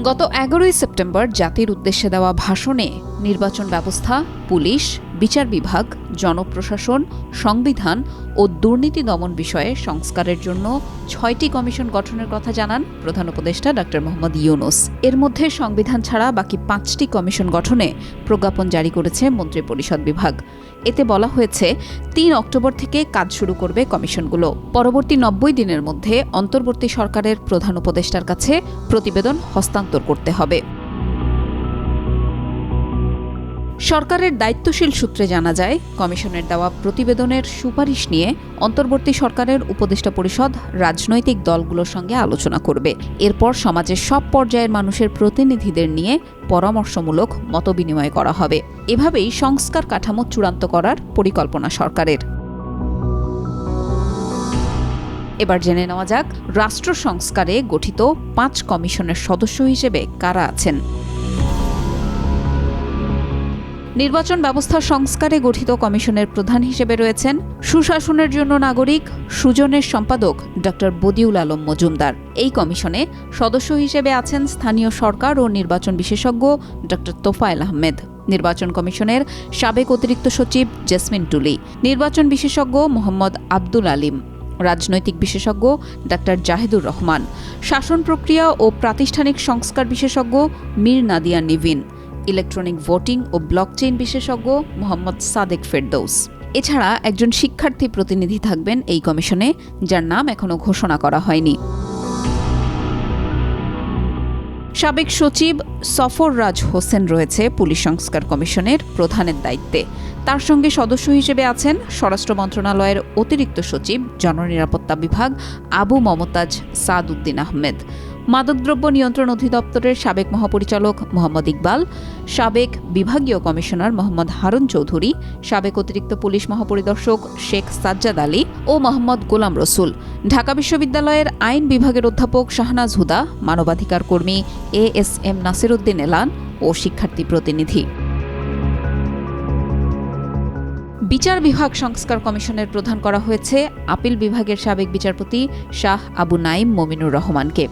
গত এগারোই সেপ্টেম্বর জাতির উদ্দেশ্যে দেওয়া ভাষণে নির্বাচন ব্যবস্থা পুলিশ বিচার বিভাগ জনপ্রশাসন সংবিধান ও দুর্নীতি দমন বিষয়ে সংস্কারের জন্য ছয়টি কমিশন গঠনের কথা জানান প্রধান উপদেষ্টা ডক্টর মোহাম্মদ ইউনুস। এর মধ্যে সংবিধান ছাড়া বাকি পাঁচটি কমিশন গঠনে প্রজ্ঞাপন জারি করেছে মন্ত্রিপরিষদ বিভাগ। এতে বলা হয়েছে, তিন অক্টোবর থেকে কাজ শুরু করবে কমিশনগুলো। পরবর্তী নব্বই দিনের মধ্যে অন্তর্বর্তী সরকারের প্রধান উপদেষ্টার কাছে প্রতিবেদন হস্তান্তর করতে হবে। সরকারের দায়িত্বশীল সূত্রে জানা যায়, কমিশনের দেওয়া প্রতিবেদনের সুপারিশ নিয়ে অন্তর্বর্তী সরকারের উপদেষ্টা পরিষদ রাজনৈতিক দলগুলোর সঙ্গে আলোচনা করবে। এরপর সমাজের সব পর্যায়ের মানুষের প্রতিনিধিদের নিয়ে পরামর্শমূলক মতবিনিময় করা হবে। এভাবেই সংস্কার কাঠামো চূড়ান্ত করার পরিকল্পনা সরকারের। এবার জেনে নেওয়া যাক, রাষ্ট্র সংস্কারে গঠিত পাঁচ কমিশনের সদস্য হিসেবে কারা আছেন। নির্বাচন ব্যবস্থা সংস্কারে গঠিত কমিশনের প্রধান হিসেবে রয়েছেন সুশাসনের জন্য নাগরিক সুজনের সম্পাদক ড বদিউল আলম মজুমদার। এই কমিশনে সদস্য হিসেবে আছেন স্থানীয় সরকার ও নির্বাচন বিশেষজ্ঞ ড তোফায়েল আহমেদ। নির্বাচন কমিশনের সাবেক অতিরিক্ত সচিব জেসমিন টুলি, নির্বাচন বিশেষজ্ঞ মোহাম্মদ আব্দুল আলিম, রাজনৈতিক বিশেষজ্ঞ ডাক্তার জাহেদুর রহমান, শাসন প্রক্রিয়া ও প্রাতিষ্ঠানিক সংস্কার বিশেষজ্ঞ মীর নাদিয়া নিভিন ইলেকট্রনিক ভোটিং ও ব্লকচেইন বিশেষজ্ঞ মোহাম্মদ সাদেক ফেরদৌস। এছাড়া একজন শিক্ষার্থী প্রতিনিধি থাকবেন এই কমিশনে, যার নাম এখনও ঘোষণা করা হয়নি। সাবেক সচিব সফররাজ হোসেন রয়েছে পুলিশ সংস্কার কমিশনের প্রধানের দায়িত্বে। তার সঙ্গে সদস্য হিসেবে আছেন স্বরাষ্ট্র মন্ত্রণালয়ের অতিরিক্ত সচিব, জননিরাপত্তা বিভাগ আবু মমতাজ সাদ উদ্দিন আহমেদ। মাদকদ্রব্য নিয়ন্ত্রণ অধিদপ্তরের সাবেক মহাপরিচালক মোহাম্মদ ইকবাল, সাবেক বিভাগীয় কমিশনার মোহাম্মদ হারুন চৌধুরী, সাবেক অতিরিক্ত পুলিশ মহাপরিদর্শক শেখ সাজ্জাদ আলী ও মোহাম্মদ গোলাম রসুল, ঢাকা বিশ্ববিদ্যালয়ের আইন বিভাগের অধ্যাপক শাহনাজ হুদা, মানবাধিকার কর্মী এ এস এম নাসিরুদ্দিন এলান ও শিক্ষার্থী প্রতিনিধি। বিচার বিভাগ সংস্কার কমিশনের প্রধান করা হয়েছে আপিল বিভাগের সাবেক বিচারপতি শাহ আবু নাইম মমিনুর রহমানকে।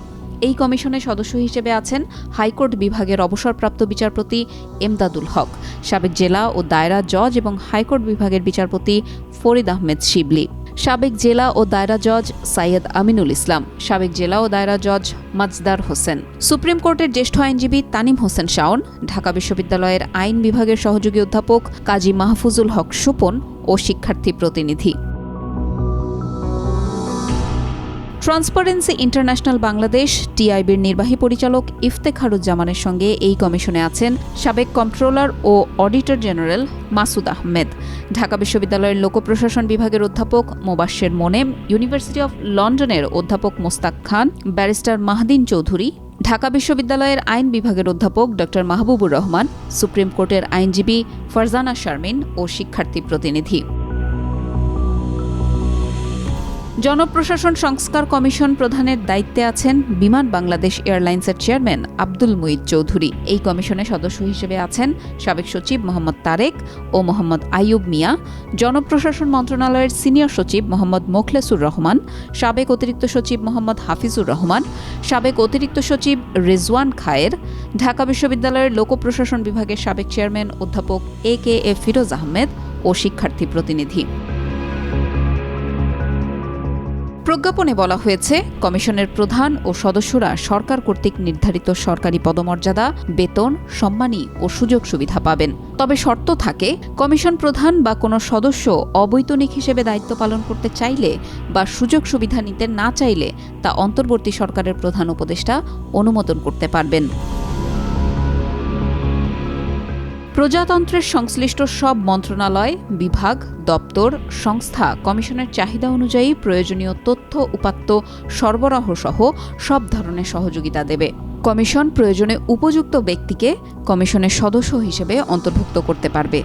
এই কমিশনের সদস্য হিসেবে আছেন হাইকোর্ট বিভাগের অবসরপ্রাপ্ত বিচারপতি এমদাদুল হক, সাবেক জেলা ও দায়রা জজ এবং হাইকোর্ট বিভাগের বিচারপতি ফরিদ আহমেদ শিবলি, সাবেক জেলা ও দায়রা জজ সাইয়দ আমিনুল ইসলাম, সাবেক জেলা ও দায়রা জজ মাজদার হোসেন। সুপ্রিম কোর্টের জ্যেষ্ঠ আইনজীবী তানিম হোসেন শাওন, ঢাকা বিশ্ববিদ্যালয়ের আইন বিভাগের সহযোগী অধ্যাপক কাজী মাহফুজুল হক সুপন ও শিক্ষার্থী প্রতিনিধি। ট্রান্সপারেন্সি ইন্টারন্যাশনাল বাংলাদেশ টিআইবির নির্বাহী পরিচালক ইফতেখারুজ্জামানের সঙ্গে এই কমিশনে আছেন সাবেক কন্ট্রোলার ও অডিটর জেনারেল মাসুদ আহমেদ। ঢাকা বিশ্ববিদ্যালয়ের লোকপ্রশাসন বিভাগের অধ্যাপক মোবাশ্বের মোনেম ইউনিভার্সিটি অফ লন্ডনের অধ্যাপক মোস্তাক খান, ব্যারিস্টার মাহদিন চৌধুরী, ঢাকা বিশ্ববিদ্যালয়ের আইন বিভাগের অধ্যাপক ড মাহবুবুর রহমান, সুপ্রিম কোর্টের আইনজীবী ফারজানা শারমিন ও শিক্ষার্থী প্রতিনিধি। জনপ্রশাসন সংস্কার কমিশন প্রধানের দায়িত্বে আছেন বিমান বাংলাদেশ এয়ারলাইন্সের চেয়ারম্যান আব্দুল মুইদ চৌধুরী। এই কমিশনের সদস্য হিসেবে আছেন সাবেক সচিব মোহাম্মদ তারেক ও মোহাম্মদ আইয়ুব মিয়া, জনপ্রশাসন মন্ত্রণালয়ের সিনিয়র সচিব মোহাম্মদ মোখলেসুর রহমান, সাবেক অতিরিক্ত সচিব মোহাম্মদ হাফিজুর রহমান, সাবেক অতিরিক্ত সচিব রেজওয়ান খায়ের, ঢাকা বিশ্ববিদ্যালয়ের লোকপ্রশাসন বিভাগের সাবেক চেয়ারম্যান অধ্যাপক এ কে এ ফিরোজ আহমেদ ও শিক্ষার্থী প্রতিনিধি। প্রজ্ঞাপনে বলা হয়েছে, কমিশনের প্রধান ও সদস্যরা সরকার কর্তৃক নির্ধারিত সরকারি পদমর্যাদা, বেতন, সম্মানী ও সুযোগ সুবিধা পাবেন। তবে শর্ত থাকে, কমিশন প্রধান বা কোনো সদস্য অবৈতনিক হিসেবে দায়িত্ব পালন করতে চাইলে বা সুযোগ সুবিধা নিতে না চাইলে তা অন্তর্বর্তী সরকারের প্রধান উপদেষ্টা অনুমোদন করতে পারবেন। প্রজাতন্ত্রের সংশ্লিষ্ট সব মন্ত্রণালয়, বিভাগ, দপ্তর, সংস্থা, কমিশনের চাহিদা অনুযায়ী প্রয়োজনীয় তথ্য, উপাত্ত, সরবরাহ সহ সব ধরনের সহযোগিতা দেবে। কমিশন প্রয়োজনে উপযুক্ত ব্যক্তিকে কমিশনের সদস্য হিসেবে অন্তর্ভুক্ত করতে পারবে।